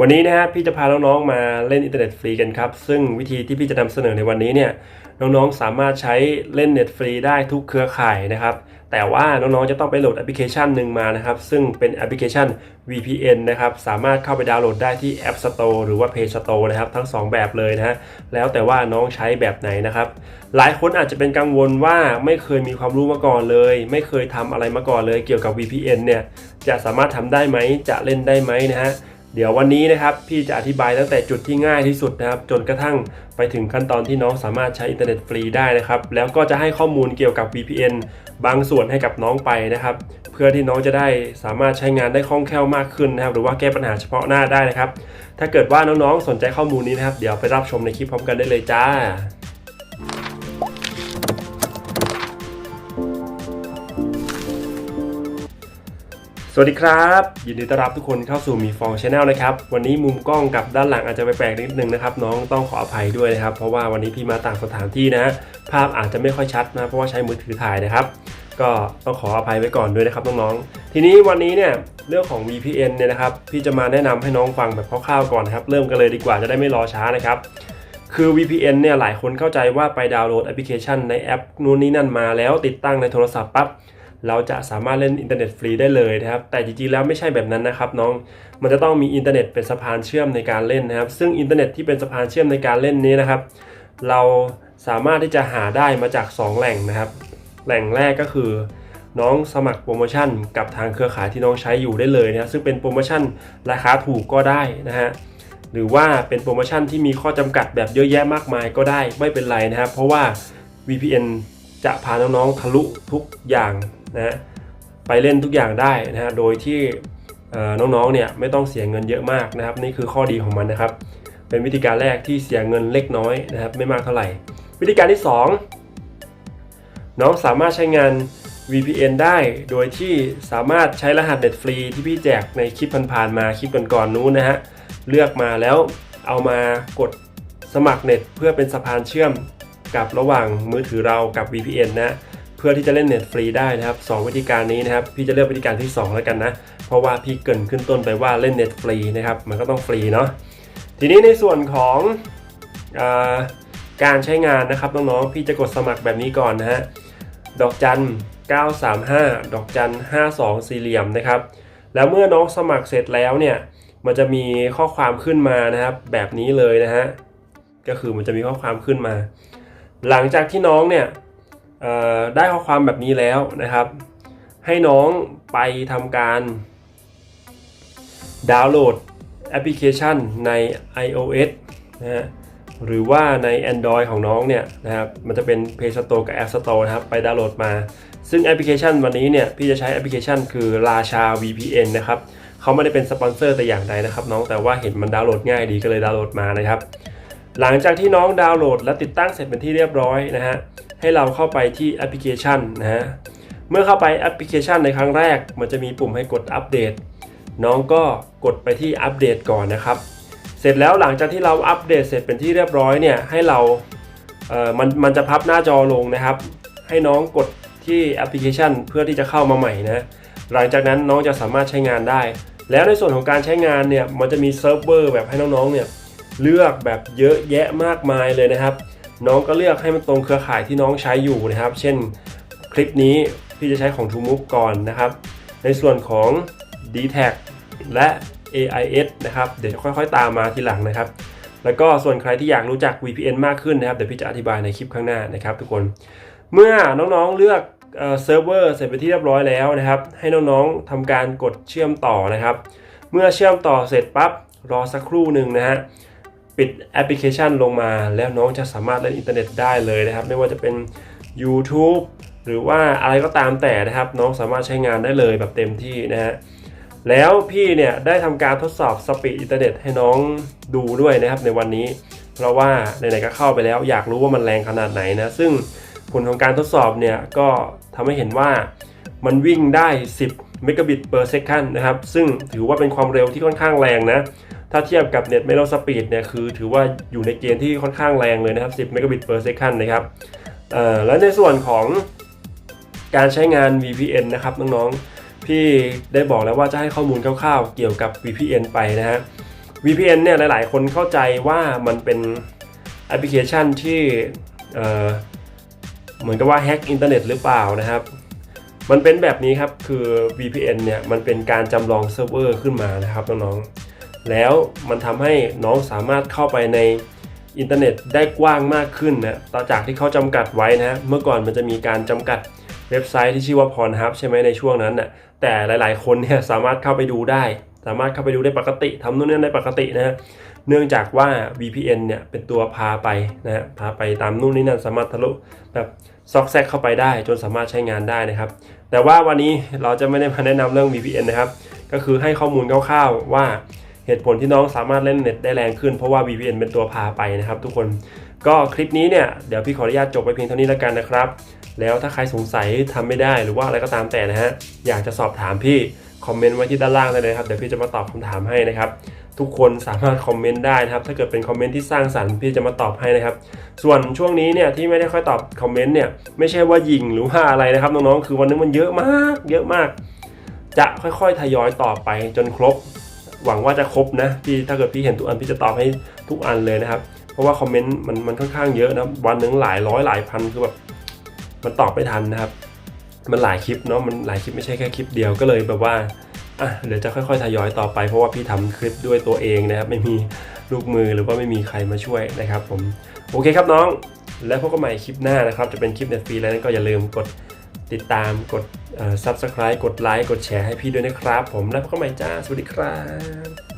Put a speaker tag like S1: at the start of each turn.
S1: วันนี้นะฮะพี่จะพาน้องๆมาเล่นอินเทอร์เน็ตฟรีกันครับ ซึ่งวิธีที่พี่จะนำเสนอในวันนี้เนี่ยน้องๆสามารถใช้เล่นเน็ตฟรีได้ทุกเครือข่ายนะครับ แต่ว่าน้องๆจะต้องไปโหลดแอปพลิเคชันหนึ่งมานะครับ ซึ่งเป็นแอปพลิเคชัน VPN นะครับ สามารถเข้าไปดาวน์โหลดได้ที่ App Store หรือว่า Play Store นะครับ ทั้ง 2 แบบเลยนะฮะแล้วแต่ว่าน้องใช้แบบไหนนะครับ หลายคนอาจจะเป็นกังวลว่าไม่เคยมีความรู้มาก่อนเลย ไม่เคยทำอะไรมาก่อนเลย เกี่ยวกับ VPN เนี่ยจะสามารถทำได้ไหมจะเล่นได้ไหมนะฮะ เดี๋ยววันนี้นะครับพี่จะอธิบายตั้งแต่จุดที่ง่ายที่สุดนะครับ จนกระทั่งไปถึงขั้นตอนที่น้องสามารถใช้อินเทอร์เน็ตฟรีได้นะครับ แล้วก็จะให้ข้อมูลเกี่ยวกับ VPN บางส่วนให้กับน้องไปนะครับ เพื่อที่น้องจะได้สามารถใช้งานได้คล่องแคล่วมากขึ้นนะครับ หรือว่าแก้ปัญหาเฉพาะหน้าได้นะครับ ถ้าเกิดว่าน้องๆสนใจข้อมูลนี้นะครับ เดี๋ยวไปรับชมในคลิปพร้อมกันได้เลยจ้า สวัสดีครับ ยินดีต้อนรับทุกคนเข้าสู่มีฟองชาแนลนะครับ วันนี้มุมกล้องกับด้านหลังอาจจะไปแปลกนิดนึงนะครับ น้องต้องขออภัยด้วยนะครับ เพราะว่าวันนี้พี่มาต่างสถานที่นะ ภาพอาจจะไม่ค่อยชัดนะเพราะว่าใช้มือถือถ่ายนะครับ ก็ต้องขออภัยไว้ก่อนด้วยนะครับน้องๆทีนี้วันนี้เนี่ยเรื่องของ VPN เนี่ยนะครับพี่จะมาแนะนำให้น้องฟังแบบคร่าวๆก่อนนะครับเริ่มกันเลยดีกว่าจะได้ไม่รอช้านะครับคือ VPN เนี่ยหลายคนเข้าใจว่าไปดาวน์โหลดแอปพลิเคชันในแอปนู่นนี่นั่นมาแล้วติดตั้งในโทรศัพท์ปั๊บ เราจะสามารถเล่นอินเทอร์เน็ตฟรีได้เลยนะครับ แต่จริงๆแล้วไม่ใช่แบบนั้นนะครับน้อง มันจะต้องมีอินเทอร์เน็ตเป็นสะพานเชื่อมในการเล่นนะครับ ซึ่งอินเทอร์เน็ตที่เป็นสะพานเชื่อมในการเล่นนี้นะครับ เราสามารถที่จะหาได้มาจาก 2 แหล่งนะครับ แหล่งแรกก็คือ น้องสมัครโปรโมชั่น กับทางเครือข่ายที่น้องใช้อยู่ได้เลยนะซึ่งเป็นโปรโมชั่นราคาถูกก็ได้นะฮะหรือว่าเป็นโปรโมชั่นที่มีข้อจำกัดแบบเยอะแยะมากมายก็ได้ไม่เป็นไรนะครับ เพราะว่า VPN จะพาน้องๆทะลุทุกอย่าง นะฮะไปเล่นทุกอย่างได้นะฮะโดยที่น้องๆเนี่ยไม่ต้องเสียเงินเยอะมากนะครับ นี่คือข้อดีของมันนะครับ เป็นวิธีการแรกที่เสียเงินเล็กน้อยนะครับ ไม่มากเท่าไหร่ วิธีการที่ 2 น้องสามารถใช้งาน VPN ได้โดยที่สามารถใช้รหัสเน็ตฟรีที่พี่แจกในคลิปผ่านๆมาคลิปก่อนๆนู้นนะฮะเลือกมาแล้วเอามากดสมัครเน็ตเพื่อเป็นสะพานเชื่อมกับระหว่างมือถือเรากับ VPN นะ เพื่อที่จะเล่นเน็ตฟรีได้นะครับสองวิธีการนี้นะครับ พี่จะเลือกวิธีการที่ 2 แล้วกันนะ เพราะว่าพี่เกินขึ้นต้นไปว่าเล่นเน็ตฟรีนะครับ มันก็ต้องฟรีเนาะทีนี้ในส่วนของอาการใช้งานนะครับน้องๆพี่จะกดสมัครแบบนี้ก่อนนะฮะดอกจัน 935 ดอกจัน 52 สี่เหลี่ยมนะครับ แล้วเมื่อน้องสมัครเสร็จแล้วเนี่ย มันจะมีข้อความขึ้นมานะครับ แบบนี้เลยนะฮะ ก็คือมันจะมีข้อความขึ้นมา หลังจากที่น้องเนี่ย ได้ข้อความแบบนี้แล้วนะครับ ให้น้องไปทำการดาวน์โหลดแอปพลิเคชันใน iOS นะฮะหรือว่าใน Android ของน้องเนี่ยนะครับมันจะเป็น Play Store กับ App Store นะครับไปดาวน์โหลดมา ซึ่งแอปพลิเคชันวันนี้เนี่ยพี่จะใช้แอปพลิเคชันคือราชา VPN นะครับเขาไม่ได้เป็นสปอนเซอร์แต่อย่างใดนะครับน้องแต่ว่าเห็นมันดาวน์โหลดง่ายดีก็เลยดาวน์โหลดมานะครับ หลังจากที่น้องดาวน์โหลดและติดตั้งเสร็จเป็นที่เรียบร้อยนะฮะให้เราเข้าไปที่แอปพลิเคชันนะฮะเมื่อเข้าไปแอปพลิเคชันในครั้งแรก มันจะมีปุ่มให้กดอัปเดต น้องก็กดไปที่อัปเดตก่อนนะครับ เสร็จแล้วหลังจากที่เราอัปเดตเสร็จเป็นที่เรียบร้อยเนี่ยให้เราเอ่อมันมันจะพับหน้าจอลงนะครับ ให้น้องกดที่แอปพลิเคชันเพื่อที่จะเข้ามาใหม่นะหลังจากนั้นน้องจะสามารถใช้งานได้ แล้วในส่วนของการใช้งานเนี่ยมันจะมีเซิร์ฟเวอร์แบบให้น้องๆเนี่ย เลือกแบบเยอะแยะมากมายเลยนะครับ น้องก็เลือกให้มันตรงเครือข่ายที่น้องใช้อยู่นะครับ เช่นคลิปนี้พี่จะใช้ของ t o m o v e ก่อนนะครับ ในส่วนของ d t a c และ AIS นะครับ เดี๋ยวจะค่อยๆ ตามมาทีหลังนะครับ แล้วก็ส่วนใครที่อยากรู้จัก VPN มากขึ้นนะครับ เดี๋ยวพี่จะอธิบายในคลิปข้างหน้านะครับ ทุกคน เมื่อน้องๆเลือกเซิร์ฟเวอร์เสร็จไปที่เรียบร้อยแล้วนะครับ ให้น้องๆทำการกดเชื่อมต่อนะครับ เมื่อเชื่อมต่อเสร็จปั๊บรอสักครู่หนึ่งนะฮะ ปิดแอปพลิเคชันลงมา แล้วน้องจะสามารถเล่นอินเทอร์เน็ตได้เลยนะครับ ไม่ว่าจะเป็น YouTube หรือว่าอะไรก็ตามแต่นะครับ น้องสามารถใช้งานได้เลยแบบเต็มที่นะฮะแล้วพี่เนี่ยได้ทำการทดสอบสปีดอินเทอร์เน็ตให้น้องดูด้วยนะครับในวันนี้ เพราะว่าไหนๆก็เข้าไปแล้ว อยากรู้ว่ามันแรงขนาดไหนนะซึ่งผลของการทดสอบเนี่ยก็ทำให้เห็นว่ามันวิ่งได้ 10เมกะบิต per second นะครับซึ่งถือว่าเป็นความเร็วที่ค่อนข้างแรงนะ ถ้าเทียบกับเน็ต m e l o Speed เนี่ยคือถือว่าอยู่ในเกณฑ์ที่ค่อนข้างแรงเลยนะครับ 10เมกะบิต per second นะครับแล้วในส่วนของการใช้งาน VPN นะครับน้องๆ พี่ได้บอกแล้วว่าจะให้ข้อมูลคร่าวๆ เกี่ยวกับ VPN ไปนะฮะ VPN เนี่ยหลายๆ คนเข้าใจว่ามันเป็นแอปพลิเคชันที่เหมือนกับว่าแฮ็กอินเทอร์เน็ตหรือเปล่านะครับ มันเป็นแบบนี้ครับคือ VPN เนี่ยมันเป็นการจำลองเซิร์ฟเวอร์ขึ้นมานะครับน้องๆ แล้วมันทำให้น้องสามารถเข้าไปในอินเทอร์เน็ตได้กว้างมากขึ้นนะต่อจากที่เขาจำกัดไว้นะเมื่อก่อนมันจะมีการจำกัดเว็บไซต์ที่ชื่อว่า Pornhub ใช่ไหมในช่วงนั้นน่ะแต่หลาย ๆ คนเนี่ยสามารถเข้าไปดูได้ สามารถเข้าไปดูได้ปกติทำนู่นนี่ได้ปกตินะฮะเนื่องจากว่า VPN เนี่ยเป็นตัวพาไปนะฮะพาไปตามนู่นนี่นั่นสามารถทะลุแบบซอกแซกเข้าไปได้จนสามารถใช้งานได้นะครับ แต่ว่าวันนี้เราจะไม่ได้มาแนะนำเรื่อง VPN นะครับ ก็คือให้ข้อมูลคร่าวๆว่า เหตุผลที่น้องสามารถเล่นเน็ตได้แรงขึ้นเพราะว่า VPN เป็นตัวพาไปนะครับทุกคนก็คลิปนี้เนี่ยเดี๋ยวพี่ขออนุญาตจบไปเพียงเท่านี้แล้วกันนะครับ แล้วถ้าใครสงสัยทำไม่ได้หรือว่าอะไรก็ตามแต่นะฮะอยากจะสอบถามพี่คอมเมนต์ไว้ที่ด้านล่างได้เลยครับเดี๋ยวพี่จะมาตอบคำถามให้นะครับทุกคนสามารถคอมเมนต์ได้นะครับ ถ้าเกิดเป็นคอมเมนต์ที่สร้างสรรค์พี่จะมาตอบให้นะครับ ส่วนช่วงนี้เนี่ยที่ไม่ได้ค่อยตอบคอมเมนต์เนี่ยไม่ใช่ว่ายิงหรือว่าอะไรนะครับน้องๆคือวันนึงมันเยอะมาก เยอะมาก จะค่อยๆทยอยตอบไปจนครบ หวังว่าจะครบนะพี่ถ้าเกิดพี่เห็นทุกอันพี่จะตอบให้ทุกอันเลยนะครับ เพราะว่าคอมเมนต์มันมันค่อนข้างเยอะนะวันหนึ่งหลายร้อยหลายพันคือแบบมันตอบไม่ทันนะครับ มันหลายคลิปเนาะมันหลายคลิปไม่ใช่แค่คลิปเดียวก็เลยแบบว่าอะเดี๋ยวจะค่อยๆทยอยต่อไปเพราะว่าพี่ทำคลิปด้วยตัวเองนะครับ ไม่มีลูกมือหรือว่าไม่มีใครมาช่วยนะครับ ผมโอเคครับน้อง แล้วพบกันใหม่คลิปหน้านะครับ จะเป็นคลิปเน็ตฟรีแล้วก็อย่าลืมกด ติดตามกด subscribe กดไลค์กดแชร์ให้พี่ด้วยนะครับ ผมแล้วพบกันใหม่จ้า สวัสดีครับ